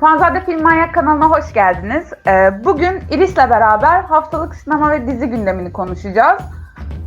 Fanzade Film Manyak kanalına hoş geldiniz. Ee, Bugün Iris'le beraber haftalık sinema ve dizi gündemini konuşacağız.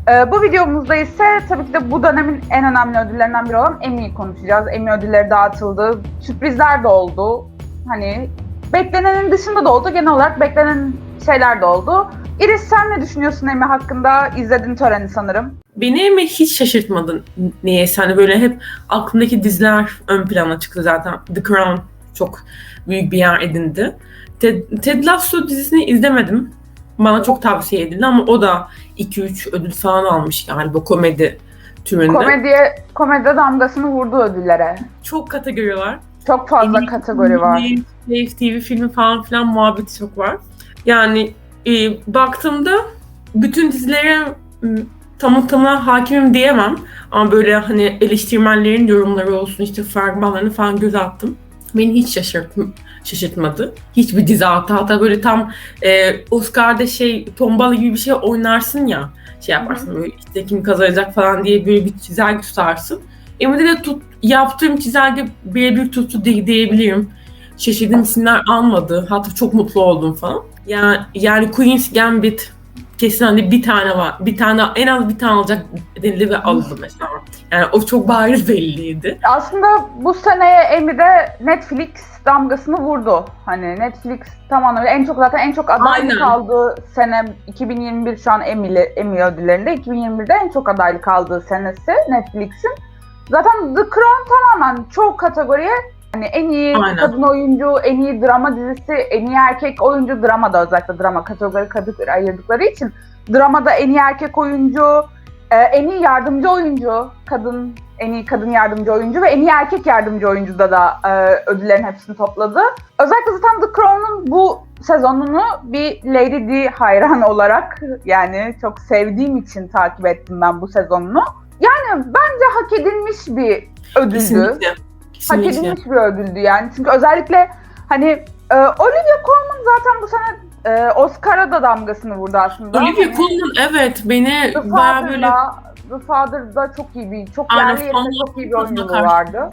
Ee, Bu videomuzda ise tabii ki de bu dönemin en önemli ödüllerinden biri olan Emmy'yi konuşacağız. Emmy ödülleri dağıtıldı, sürprizler de oldu. Hani beklenenin dışında da oldu, genel olarak beklenen şeyler de oldu. Iris sen ne düşünüyorsun Emmy hakkında? İzledin töreni sanırım. Beni mi hiç şaşırtmadın niyeyse hani böyle hep aklımdaki diziler ön plana çıktı zaten. The Crown çok büyük bir yer edindi. Ted, Ted Lasso dizisini izlemedim. Bana çok tavsiye edildi ama o da 2-3 ödül falan almış galiba komedi türünde. Komediye, komedi damgasını vurdu ödüllere. Çok kategori var. Çok fazla iyi kategori var. Wave TV filmi falan filan muhabbeti çok var. Yani e, baktığımda bütün dizilere m, tamı tamına hakimim diyemem. Ama böyle hani eleştirmenlerin yorumları olsun işte fragmanlarını falan göz attım. Beni hiç şaşırtm şaşırtmadı. Hiçbir dizi hatta hatta böyle tam e, Oscar'da şey tombala gibi bir şey oynarsın ya şey yaparsın böyle işte kim kazanacak falan diye böyle bir çizelge tutarsın. Emine'de de tut, yaptığım çizelge birebir tuttu diye, diyebilirim. Şaşırdığım isimler almadı. Hatta çok mutlu oldum falan. Yani, yani Queen's Gambit kesin hani bir tane var. Bir tane en az bir tane alacak denildi ve aldı mesela. Yani o çok bariz belliydi. Aslında bu seneye Emmy'de Netflix damgasını vurdu. Hani Netflix tam anlamıyla en çok zaten en çok adaylık aldığı sene 2021 şu an Emmy'li, Emmy ödüllerinde 2021'de en çok adaylık aldığı senesi Netflix'in. Zaten The Crown tamamen çoğu kategoriye hani en iyi Aynen. kadın oyuncu, en iyi drama dizisi, en iyi erkek oyuncu, dramada özellikle drama kategori kategori ayırdıkları için dramada en iyi erkek oyuncu, e, en iyi yardımcı oyuncu, kadın en iyi kadın yardımcı oyuncu ve en iyi erkek yardımcı oyuncuda da e, ödüllerin hepsini topladı. Özellikle zaten The Crown'un bu sezonunu bir Lady Di hayran olarak yani çok sevdiğim için takip ettim ben bu sezonunu. Yani bence hak edilmiş bir ödüldü. Kesinlikle. Hak Kesinlikle. edilmiş bir ödüldü yani. Çünkü özellikle hani e, Olivia Colman zaten bu sene e, Oscar'a da damgasını vurdu aslında. Olivia Hani- Colman evet beni bayağı böyle The Father'da çok iyi bir, çok Aynen, yerli yerinde çok iyi bir oyunculuğu vardı.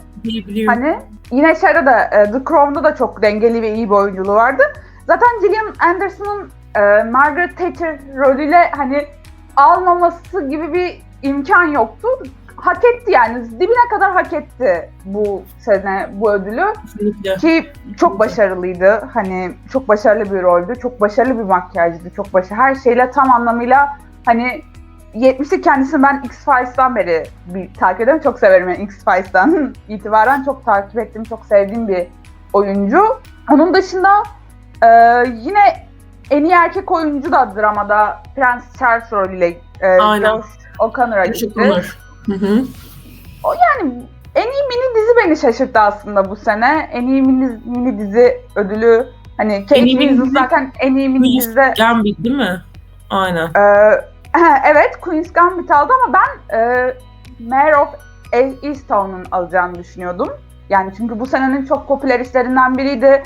Hani yine şeyde de e, The Crown'da da çok dengeli ve iyi bir oyunculuğu vardı. Zaten Gillian Anderson'ın e, Margaret Thatcher rolüyle hani almaması gibi bir imkan yoktu. Hak etti yani dibine kadar hak etti bu sene bu ödülü. Kesinlikle. Ki çok başarılıydı. Hani çok başarılı bir roldü. Çok başarılı bir makyajdı. Çok başarılı. Her şeyle tam anlamıyla hani 70'li kendisini ben X-Files'tan beri bir takip ediyorum. Çok severim yani X-Files'tan itibaren çok takip ettiğim, çok sevdiğim bir oyuncu. Onun dışında e, yine en iyi erkek oyuncu da dramada Prens Charles rolüyle e, Aynen. Josh O'Connor'a gitti. ederim. Hı hı. Yani en iyi mini dizi beni şaşırttı aslında bu sene. En iyi mini, mini dizi ödülü hani Kate Winslet zaten en iyi mini Queen's dizide Gambit değil mi? Aynen. Ee, evet Queen's Gambit aldı ama ben e, Mayor of Easttown'un alacağını düşünüyordum. Yani çünkü bu senenin çok popüler işlerinden biriydi.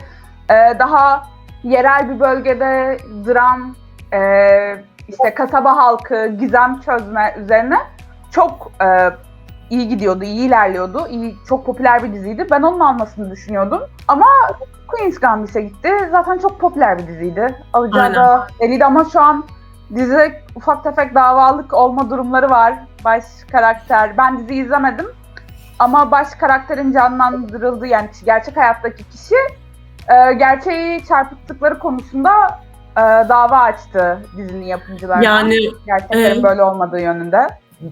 Ee, daha yerel bir bölgede dram, e, işte kasaba halkı, gizem çözme üzerine çok e, iyi gidiyordu, iyi ilerliyordu. İyi, çok popüler bir diziydi. Ben onun almasını düşünüyordum. Ama Queen's Gambit'e gitti. Zaten çok popüler bir diziydi. Alacağı da belliydi ama şu an dizide ufak tefek davalık olma durumları var. Baş karakter, ben dizi izlemedim. Ama baş karakterin canlandırıldığı yani gerçek hayattaki kişi e, gerçeği çarpıttıkları konusunda e, dava açtı dizinin yapımcılarına. Yani Gerçeklerin e, böyle olmadığı yönünde.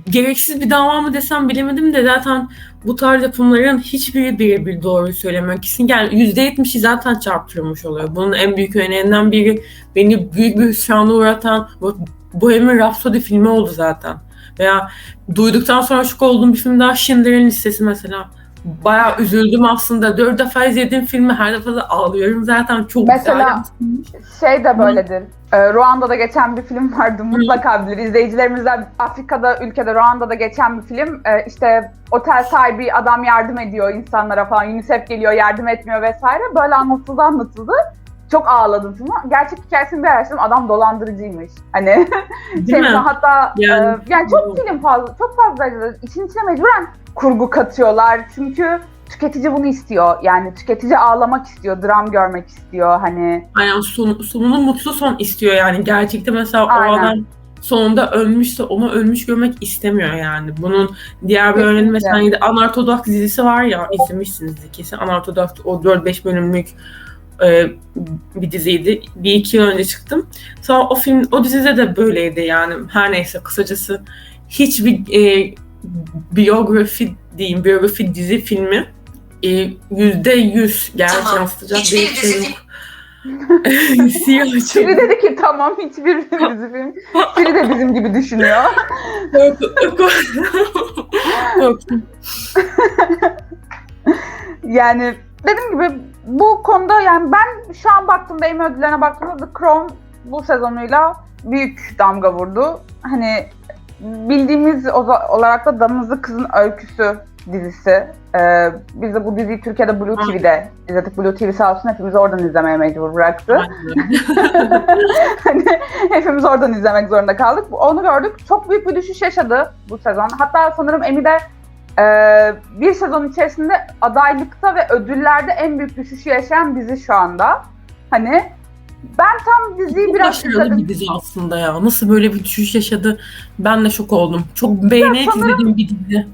Gereksiz bir dava mı desem bilemedim de zaten bu tarz yapımların hiçbiri birebir doğruyu söylemiyor. Kesin yani %70'i zaten çarptırılmış oluyor. Bunun en büyük örneğinden biri beni büyük bir hüsrana uğratan Bohemian Rhapsody filmi oldu zaten. Veya duyduktan sonra şok olduğum bir film daha Schindler'in Listesi mesela. Bayağı üzüldüm aslında. Dört defa izlediğim filmi her defasında ağlıyorum zaten. Çok Mesela- güzel. Şey de böyledir. E, Ruanda'da geçen bir film vardı. Mutlaka bilir. İzleyicilerimizden Afrika'da, ülkede Ruanda'da geçen bir film. E, işte otel sahibi adam yardım ediyor insanlara falan. UNICEF geliyor yardım etmiyor vesaire. Böyle anlatıldı anlatıldı. Çok ağladım filmi. Gerçek hikayesini bir araştırdım. Adam dolandırıcıymış. Hani Değil şey, mi? hatta Yani- yani, yani çok film fazla, çok fazla işin içine mecburen kurgu katıyorlar. Çünkü tüketici bunu istiyor. Yani tüketici ağlamak istiyor, dram görmek istiyor. Hani Aynen son, sonunu mutlu son istiyor yani. Gerçekte mesela Aynen. o adam sonunda ölmüşse onu ölmüş görmek istemiyor yani. Bunun diğer bir örneği mesela yine Unorthodox dizisi var ya izlemişsinizdir kesin. Unorthodox o 4-5 bölümlük e, bir diziydi. Bir iki yıl önce çıktım. Sonra o film, o dizide de böyleydi yani. Her neyse kısacası hiçbir e, biyografi diyeyim, biyografi dizi filmi e, yüzde yüz gerçek Tamam. yansıtacak bir şey dizi yok. Siyah biri dedi ki tamam hiçbir dizi film. Biri de bizim gibi düşünüyor. Yani dediğim gibi bu konuda yani ben şu an baktığımda Emmy ödüllerine baktığımda The Crown bu sezonuyla büyük damga vurdu. Hani bildiğimiz olarak da Damızlı Kızın Öyküsü dizisi. Ee, biz de bu diziyi Türkiye'de Blue Aynen. TV'de izledik. Blue TV sağ olsun hepimizi oradan izlemeye mecbur bıraktı. hani hepimiz oradan izlemek zorunda kaldık. Onu gördük. Çok büyük bir düşüş yaşadı bu sezon. Hatta sanırım Emmy'de e, bir sezon içerisinde adaylıkta ve ödüllerde en büyük düşüşü yaşayan dizi şu anda. Hani ben tam diziyi Çok biraz başarılı izledim. bir dizi aslında ya. Nasıl böyle bir düşüş yaşadı ben de şok oldum. Çok beğenerek izlediğim bir dizi.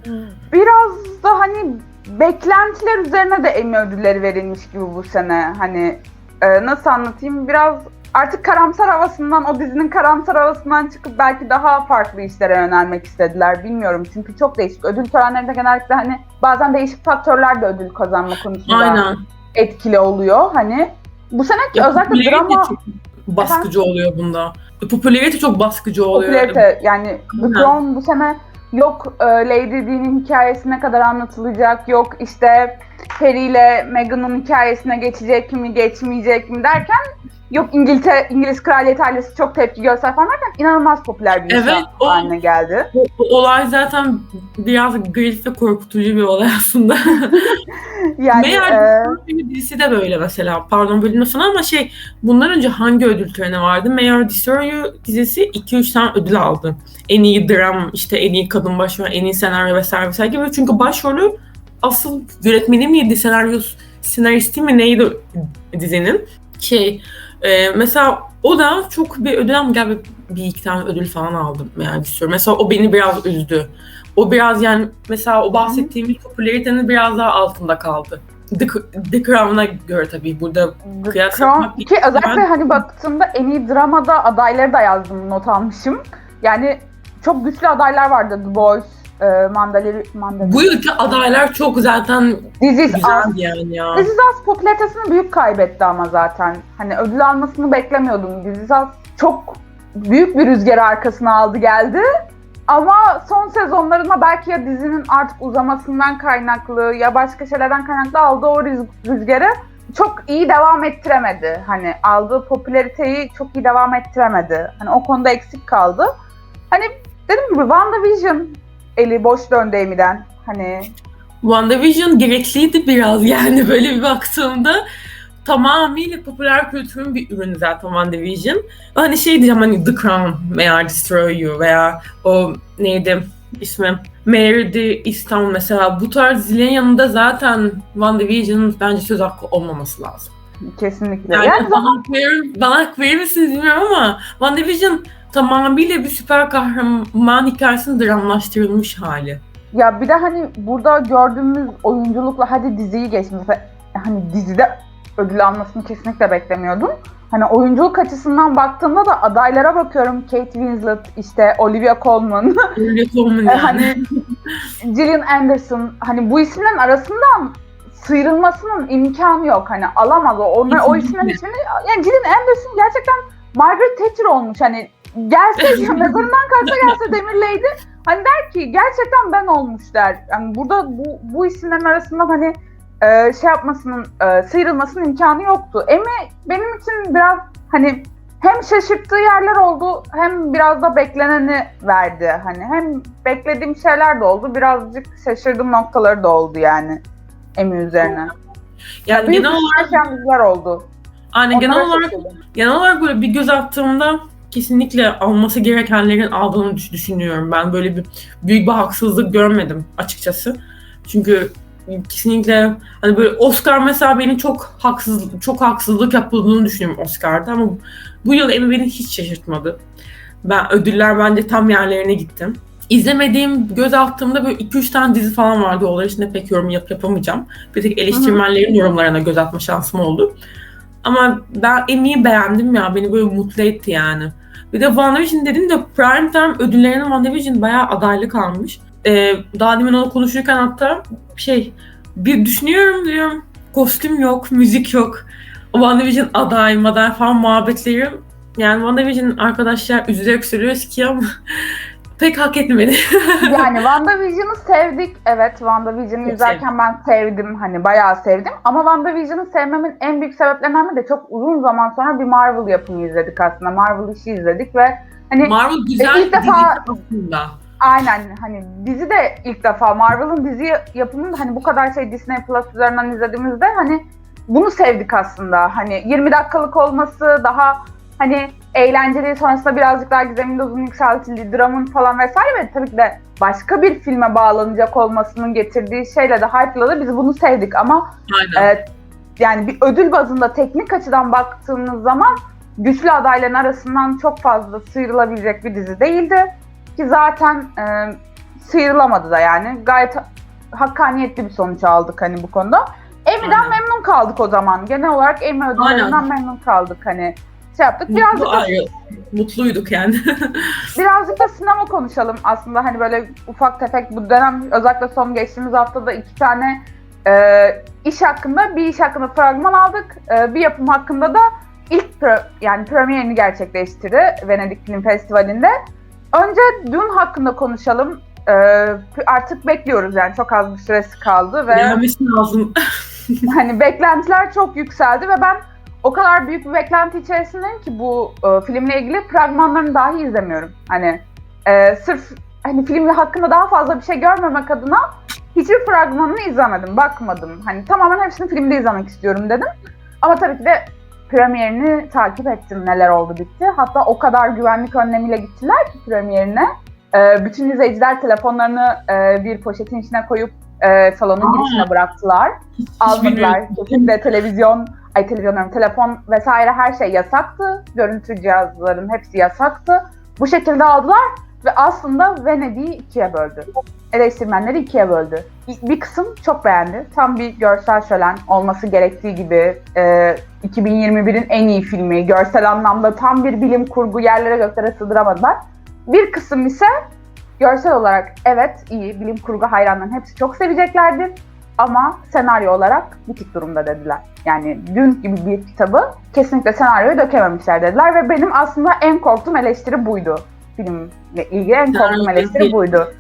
Biraz da hani beklentiler üzerine de Emmy ödülleri verilmiş gibi bu sene. Hani e, nasıl anlatayım? Biraz artık karamsar havasından, o dizinin karamsar havasından çıkıp belki daha farklı işlere yönelmek istediler. Bilmiyorum çünkü çok değişik. Ödül törenlerinde genellikle hani bazen değişik faktörler de ödül kazanma konusunda Aynen. etkili oluyor. Hani bu sene Ya, özellikle drama çok baskıcı oluyor bunda. Popülarite çok baskıcı oluyor. popülarite yani The. Crown bu sene yok e, Lady Di'nin hikayesi ne kadar anlatılacak yok işte Harry ile Meghan'ın hikayesine geçecek mi geçmeyecek mi derken yok İngiltere İngiliz kraliyet ailesi çok tepki göster falan derken inanılmaz popüler bir Evet, o- haline geldi. Bu, bu olay zaten biraz garip ve korkutucu bir olay aslında. Yani Meğer e, bir dizisi de böyle mesela. Pardon bölüm lafını ama şey bundan önce hangi ödül töreni vardı? Mayor You dizisi 2-3 tane ödül aldı. En iyi dram, işte en iyi kadın başrol, en iyi senaryo vesaire vesaire gibi. Çünkü başrolü asıl yönetmeni miydi, senaryo senaristi mi neydi dizinin? Şey, e, mesela o da çok bir ödül ama galiba bir iki tane ödül falan aldım yani istiyorum. Mesela o beni biraz üzdü. O biraz yani mesela o bahsettiğimiz popülaritenin biraz daha altında kaldı. The, The Crown'a göre tabii burada The kıyas Crown yapmak- ki özellikle Ben- hani baktığımda en iyi dramada adayları da yazdım not almışım. Yani çok güçlü adaylar vardı. The Boys, e, Mandalori, Mandalori. bu yılki adaylar çok zaten This is Us. güzeldi yani ya. This is Us popülaritesini büyük kaybetti ama zaten. Hani ödül almasını beklemiyordum. This is Us çok büyük bir rüzgarı arkasına aldı geldi. Ama son sezonlarında belki ya dizinin artık uzamasından kaynaklı ya başka şeylerden kaynaklı aldığı o rüz- rüzgarı çok iyi devam ettiremedi. Hani aldığı popülariteyi çok iyi devam ettiremedi. Hani o konuda eksik kaldı. Hani dediğim gibi WandaVision eli boş döndü Amy'den. Hani WandaVision gerekliydi biraz yani böyle bir baktığımda tamamıyla popüler kültürün bir ürünü zaten WandaVision. Hani şey diyeceğim hani The Crown veya Destroy You veya o neydi ismi Mary the Easttown mesela bu tarz dizilerin yanında zaten WandaVision'ın bence söz hakkı olmaması lazım. kesinlikle. Yani, Yani bana, verir, bana verir misiniz bilmiyorum ama WandaVision tamamıyla bir süper kahraman hikayesinin dramlaştırılmış hali. Ya bir de hani burada gördüğümüz oyunculukla hadi diziyi geç. Mesela hani dizide ödül almasını kesinlikle beklemiyordum. Hani oyunculuk açısından baktığımda da adaylara bakıyorum. Kate Winslet, işte Olivia Colman, Öyle Coleman e, yani. hani Gillian Anderson. Hani bu isimlerin arasından sıyrılmasının imkanı yok. Hani alamaz o. Onlar, o isimlerin ismini... Yani Gillian Anderson gerçekten Margaret Thatcher olmuş. Hani gelse mezarından kalksa gelse demirleydi. Hani der ki gerçekten ben olmuş der. Yani burada bu, bu isimlerin arasından hani e, şey yapmasının, e, sıyrılmasının imkanı yoktu. Emmy benim için biraz hani hem şaşırttığı yerler oldu hem biraz da bekleneni verdi. Hani hem beklediğim şeyler de oldu birazcık şaşırdığım noktaları da oldu yani Emmy üzerine. Yani Büyük genel olarak oldu. hani genel olarak şaşırdım. genel olarak böyle bir göz attığımda kesinlikle alması gerekenlerin aldığını düş- düşünüyorum. Ben böyle bir büyük bir haksızlık görmedim açıkçası. Çünkü kesinlikle hani böyle Oscar mesela beni çok haksız çok haksızlık yapıldığını düşünüyorum Oscar'da ama bu yıl Emmy beni hiç şaşırtmadı. Ben ödüller bence tam yerlerine gittim. İzlemediğim, göz attığımda böyle 2-3 tane dizi falan vardı. Onlar için de pek yorum yap yapamayacağım. Bir tek eleştirmenlerin yorumlarına göz atma şansım oldu. Ama ben Emmy'yi beğendim ya. Beni böyle mutlu etti yani. Bir de WandaVision dedim de Primetime ödüllerine WandaVision bayağı adaylık almış. Ee, daha demin onu konuşurken hatta şey bir düşünüyorum diyorum kostüm yok, müzik yok. WandaVision aday, maday falan muhabbetleri. Yani WandaVision arkadaşlar üzülerek söylüyoruz ki ama pek hak etmedi. yani WandaVision'ı sevdik. Evet WandaVision'ı izlerken ben sevdim. Hani bayağı sevdim. Ama WandaVision'ı sevmemin en büyük sebeplerinden biri de çok uzun zaman sonra bir Marvel yapımı izledik aslında. Marvel işi izledik ve hani Marvel güzel ilk defa- aslında. Aynen hani dizi de ilk defa Marvel'ın dizi yapımını hani bu kadar şey Disney Plus üzerinden izlediğimizde hani bunu sevdik aslında. Hani 20 dakikalık olması daha hani eğlenceli sonrasında birazcık daha gizemin dozunu yükseltildiği dramın falan vesaire ve tabii ki de başka bir filme bağlanacak olmasının getirdiği şeyle de hype'ladı. Biz bunu sevdik ama Aynen. e, yani bir ödül bazında teknik açıdan baktığımız zaman güçlü adayların arasından çok fazla sıyrılabilecek bir dizi değildi. Ki zaten e, sıyrılamadı da yani. Gayet ha- hakkaniyetli bir sonuç aldık hani bu konuda. Emmy'den Aynen. memnun kaldık o zaman. Genel olarak Emmy ödüllerinden memnun kaldık hani. Şey yaptık. Birazcık Mutlu, da, ayrı, mutluyduk yani. birazcık da sinema konuşalım aslında. Hani böyle ufak tefek bu dönem özellikle son geçtiğimiz haftada iki tane e, iş hakkında bir iş hakkında fragman aldık. E, bir yapım hakkında da ilk pre- yani premierini gerçekleştirdi Venedik Film Festivali'nde. Önce Dune hakkında konuşalım. E, artık bekliyoruz yani çok az bir süresi kaldı ve Gelmesi lazım. hani beklentiler çok yükseldi ve ben o kadar büyük bir beklenti içerisindeyim ki bu e, filmle ilgili fragmanlarını dahi izlemiyorum. Hani e, sırf hani film hakkında daha fazla bir şey görmemek adına hiçbir fragmanını izlemedim, bakmadım. Hani tamamen hepsini filmde izlemek istiyorum dedim. Ama tabii ki de premierini takip ettim neler oldu bitti. Hatta o kadar güvenlik önlemiyle gittiler ki premierine. E, bütün izleyiciler telefonlarını e, bir poşetin içine koyup e, salonun Aa. girişine bıraktılar Hiç bilmiyorum. Kesinlikle televizyon, ay televizyon telefon vesaire her şey yasaktı. Görüntü cihazların hepsi yasaktı. Bu şekilde aldılar ve aslında Venedik'i ikiye böldü. Eleştirmenleri ikiye böldü. Bir kısım çok beğendi. Tam bir görsel şölen olması gerektiği gibi e, 2021'in en iyi filmi. Görsel anlamda tam bir bilim kurgu yerlere göklere sığdıramadılar. Bir kısım ise görsel olarak evet iyi bilim kurgu hayranların hepsi çok seveceklerdi ama senaryo olarak bitik durumda dediler. Yani dün gibi bir kitabı kesinlikle senaryoya dökememişler dediler ve benim aslında en korktuğum eleştiri buydu. Filmle ilgili en korktuğum eleştiri buydu.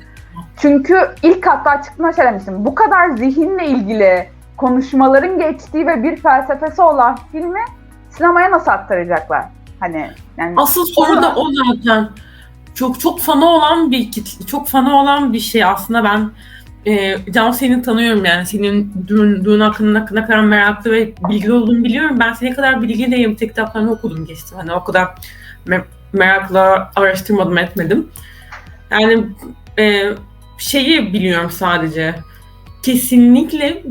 Çünkü ilk hatta çıktığında şey demiştim. Bu kadar zihinle ilgili konuşmaların geçtiği ve bir felsefesi olan filmi sinemaya nasıl aktaracaklar? Hani yani Asıl soru da o zaten. Çok çok fanı olan bir kitle, çok fanı olan bir şey aslında ben e, Can seni tanıyorum yani senin düğün, düğün hakkında ne kadar meraklı ve bilgili olduğunu biliyorum. Ben seni kadar bilgi değilim. Tek kitaplarını okudum geçtim. Hani o kadar merakla araştırmadım etmedim. Yani e, şeyi biliyorum sadece. Kesinlikle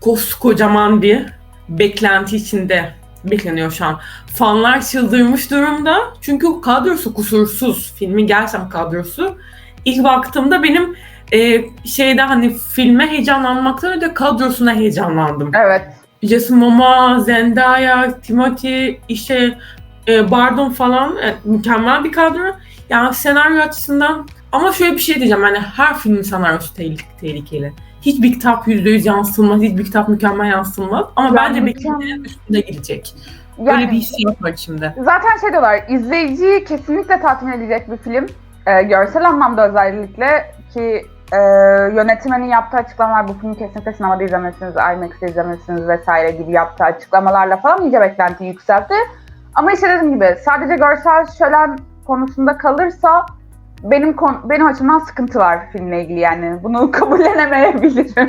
koskocaman bir beklenti içinde bekleniyor şu an. Fanlar çıldırmış durumda. Çünkü kadrosu kusursuz. Filmin gerçekten kadrosu. İlk baktığımda benim e, şeyde hani filme heyecanlanmaktan öte kadrosuna heyecanlandım. evet Jason Momoa, Zendaya, Timothy, işte e, Bardem falan e, mükemmel bir kadro. Yani senaryo açısından ama şöyle bir şey diyeceğim yani her filmin senaryosu tehlik- tehlikeli. Hiçbir kitap %100 yansıtılmaz, hiçbir kitap mükemmel yansıtılmaz. Ama Ya bence beklentilerin üstünde gidecek. yani, Öyle bir hissiyat var içimde. Zaten şey diyorlar, izleyiciyi kesinlikle tatmin edecek bir film. Ee, görsel anlamda özellikle ki e, yönetmenin yaptığı açıklamalar bu filmi kesinlikle sinemada izlemelisiniz, IMAX'te izlemelisiniz vesaire gibi yaptığı açıklamalarla falan iyice beklentiyi yükseltti. Ama işte dediğim gibi sadece görsel şölen konusunda kalırsa benim kon- benim açımdan sıkıntı var filmle ilgili yani. Bunu kabullenemeyebilirim.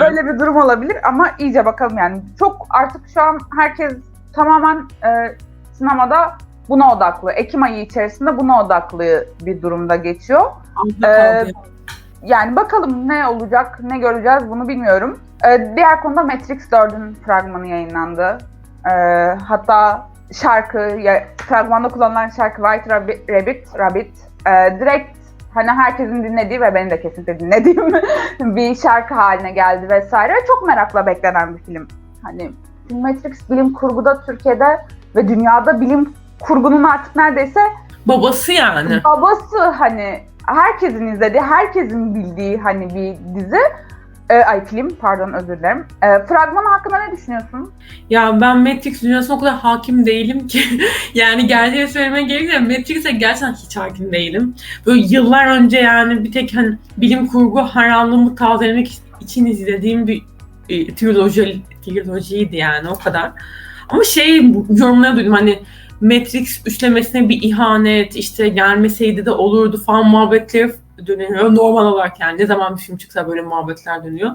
Böyle bir durum olabilir ama iyice bakalım yani. Çok artık şu an herkes tamamen e, sinemada buna odaklı. Ekim ayı içerisinde buna odaklı bir durumda geçiyor. Ee, yani bakalım ne olacak, ne göreceğiz bunu bilmiyorum. Ee, diğer konuda Matrix 4'ün fragmanı yayınlandı. Ee, hatta şarkı, ya, fragmanda kullanılan şarkı White Rabbit, Rabbit, Rabbit e, direkt hani herkesin dinlediği ve benim de kesinlikle dinlediğim bir şarkı haline geldi vesaire. Çok merakla beklenen bir film. Hani Matrix bilim kurguda Türkiye'de ve dünyada bilim kurgunun artık neredeyse Babası yani. babası hani herkesin izlediği, herkesin bildiği hani bir dizi. Ee, ay film pardon özür dilerim. Ee, fragman hakkında ne düşünüyorsun? Ya ben Matrix dünyasına o kadar hakim değilim ki. yani gerçeği söylemeye gerekirse Matrix'e gerçekten hiç hakim değilim. Böyle yıllar önce yani bir tek hani bilim kurgu hayranlığımı tazelemek için izlediğim bir e, triloji, trilojiydi yani o kadar. Ama şey yorumları duydum hani Matrix üçlemesine bir ihanet işte gelmeseydi de olurdu falan muhabbetleri dönüyor. Normal olarak yani ne zaman bir film çıksa böyle muhabbetler dönüyor.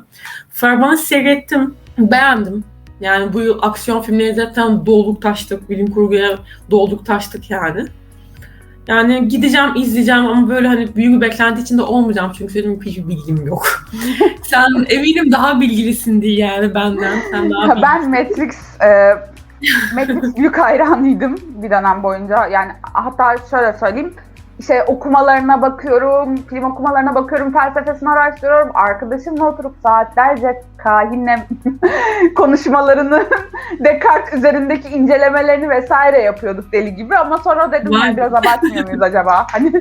Fragmanı seyrettim. Beğendim. Yani bu yıl aksiyon filmleri zaten dolduk taştık. Bilim kurguya dolduk taştık yani. Yani gideceğim, izleyeceğim ama böyle hani büyük bir beklenti içinde olmayacağım çünkü benim hiçbir bilgim yok. Sen eminim daha bilgilisin diye yani benden. Sen daha bilgilisin. ben Matrix e, Matrix büyük hayranıydım bir dönem boyunca. Yani hatta şöyle söyleyeyim. İşte okumalarına bakıyorum, film okumalarına bakıyorum, felsefesini araştırıyorum. Arkadaşımla oturup saatlerce kahinle konuşmalarını, Descartes üzerindeki incelemelerini vesaire yapıyorduk deli gibi. Ama sonra dedim Vay yani be. biraz abartmıyor muyuz acaba? Hani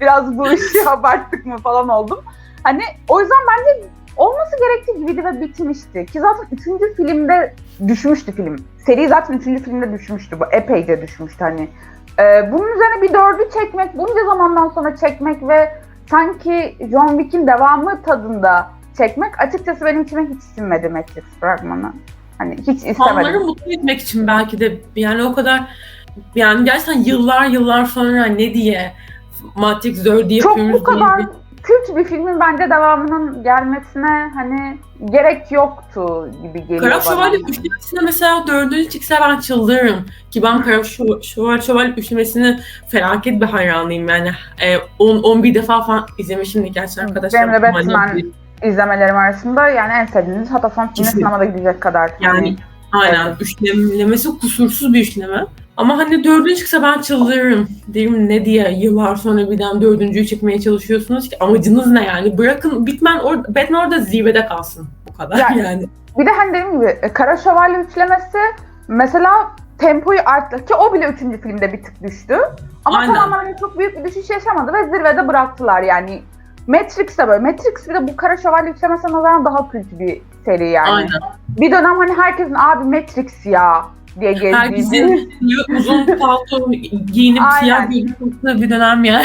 biraz bu işi abarttık mı falan oldum. Hani o yüzden bence olması gerektiği gibiydi ve bitmişti. Ki zaten üçüncü filmde düşmüştü film. Seri zaten üçüncü filmde düşmüştü. Bu epeyce düşmüştü hani. Ee, bunun üzerine bir dördü çekmek, bunca zamandan sonra çekmek ve sanki John Wick'in devamı tadında çekmek açıkçası benim içime hiç sinmedi Matrix fragmanı. Hani hiç Fanları istemedim. mutlu etmek için belki de yani o kadar yani gerçekten yıllar yıllar sonra ne diye Matrix 4'ü Çok yapıyoruz bu diye kadar bir- kült bir filmin bence devamının gelmesine hani gerek yoktu gibi geliyor Kara bana. Şövalye üçlemesine mesela dördüncü çıksa ben çıldırırım. Ki ben Kara Şö- Şövalye, Şövalye üçlemesini felaket bir hayranıyım yani. E, 10 11 defa falan izlemişim gerçekten arkadaşlar. Benim de Batman izlemelerim arasında yani en sevdiğiniz hatta son Kesin. sinemada gidecek kadar. Yani hani, aynen üçlemesi kusursuz bir üçleme. Ama hani dördüncü çıksa ben çıldırırım. Derim ne diye yıllar sonra birden dördüncüyü çekmeye çalışıyorsunuz ki amacınız ne yani? Bırakın Batman, or Batman orada zirvede kalsın. Bu kadar Yani- yani. Bir de hani dediğim gibi e, Kara Şövalye üçlemesi mesela tempoyu arttı ki o bile üçüncü filmde bir tık düştü. Ama Aynen. tamamen çok büyük bir düşüş yaşamadı ve zirvede bıraktılar yani. Matrix de böyle. Matrix bir de bu Kara Şövalye üçlemesine nazaran daha kült bir seri yani. Aynen. Bir dönem hani herkesin abi Matrix ya diye gezdiği Herkesin uzun palto giyinip siyah giyinip bir dönem ya.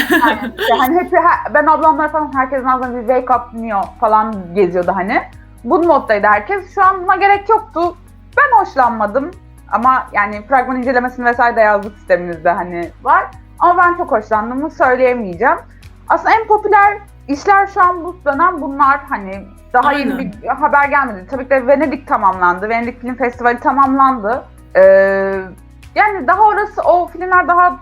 İşte hani hep ben ablamlar falan herkesin ağzına bir wake up Neo falan geziyordu hani. Bu moddaydı herkes. Şu an buna gerek yoktu. Ben hoşlanmadım. Ama yani fragman incelemesini vesaire de yazdık sitemimizde hani var. Ama ben çok hoşlandığımı söyleyemeyeceğim. Aslında en popüler işler şu an bu dönem bunlar hani daha yeni Aynen. bir haber gelmedi. Tabii ki de Venedik tamamlandı. Venedik Film Festivali tamamlandı. Ee, yani daha orası o filmler daha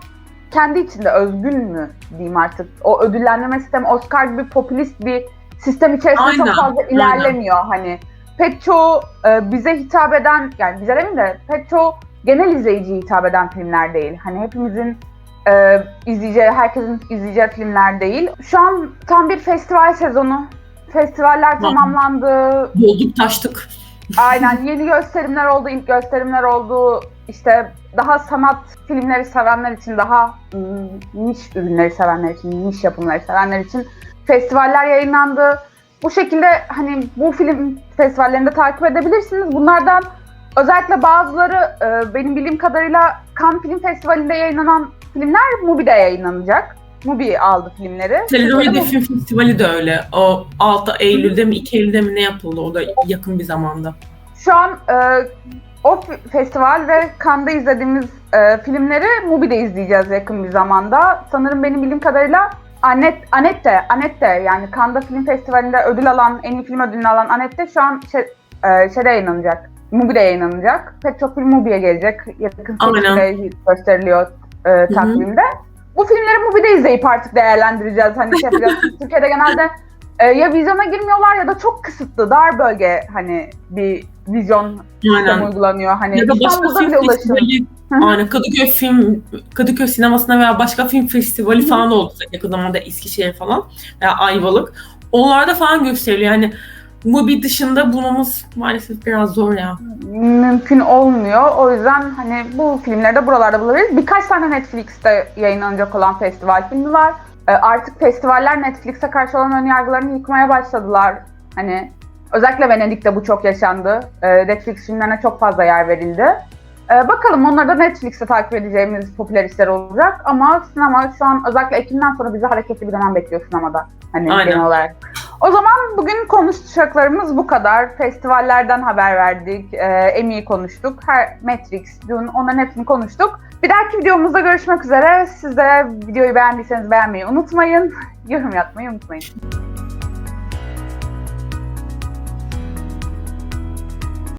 kendi içinde özgün mü diyeyim artık. O ödüllendirme sistemi Oscar gibi popülist bir sistem içerisinde çok Aynen, fazla ilerlemiyor hani. Pek çoğu e, bize hitap eden yani bize demeyeyim de pek çoğu genel izleyiciye hitap eden filmler değil. Hani hepimizin e, izleyeceği, herkesin izleyeceği filmler değil. Şu an tam bir festival sezonu. Festivaller tamamlandı. Dolduk taştık. Aynen yeni gösterimler oldu, ilk gösterimler oldu. İşte daha sanat filmleri sevenler için, daha niş ürünleri sevenler için, niş yapımları sevenler için festivaller yayınlandı. Bu şekilde hani bu film festivallerinde takip edebilirsiniz. Bunlardan özellikle bazıları e, benim bildiğim kadarıyla Cannes Film Festivali'nde yayınlanan filmler Mubi'de yayınlanacak. Mubi aldı filmleri. Türkiye'de Film Festivali de öyle. O 6 Eylül'de mi 2 Eylül'de mi ne yapıldı? O da yakın bir zamanda. Şu an e, o festival ve Cannes'da izlediğimiz e, filmleri Mubi'de izleyeceğiz yakın bir zamanda. Sanırım benim bildiğim kadarıyla Anet, Anette, Anette yani Cannes'da Film Festivali'nde ödül alan, en iyi film ödülünü alan Anette şu an şey, e, şeyde yayınlanacak. Mubi'de yayınlanacak. Pek çok film Mubi'ye gelecek. Yakın şekilde gösteriliyor e, takvimde. Bu filmleri Mubi'de izleyip artık değerlendireceğiz. Hani şey yapacağız. Türkiye'de genelde e, ya vizyona girmiyorlar ya da çok kısıtlı, dar bölge hani bir vizyon sistemi Aynen. uygulanıyor. Hani Ya da başka film festivali, aynen Kadıköy film, Kadıköy sinemasına veya başka film festivali falan oldu yakın zamanda Eskişehir falan veya Ayvalık. Onlarda falan gösteriliyor. Yani Mubi dışında bulmamız maalesef biraz zor ya. mümkün olmuyor. O yüzden hani bu filmleri de buralarda bulabiliriz. Birkaç tane Netflix'te yayınlanacak olan festival filmi var. Ee, artık festivaller Netflix'e karşı olan önyargılarını yıkmaya başladılar. Hani özellikle Venedik'te bu çok yaşandı. Ee, Netflix filmlerine çok fazla yer verildi. Ee, bakalım onları da Netflix'te takip edeceğimiz popüler işler olacak. Ama sinema şu an özellikle Ekim'den sonra bizi hareketli bir dönem bekliyor sinemada. Hani Aynen. genel olarak. O zaman bugün konuşacaklarımız bu kadar. Festivallerden haber verdik, e, Emmy'yi konuştuk, her Matrix, Dune onların hepsini konuştuk. Bir dahaki videomuzda görüşmek üzere. Siz de videoyu beğendiyseniz beğenmeyi unutmayın. Yorum yapmayı unutmayın.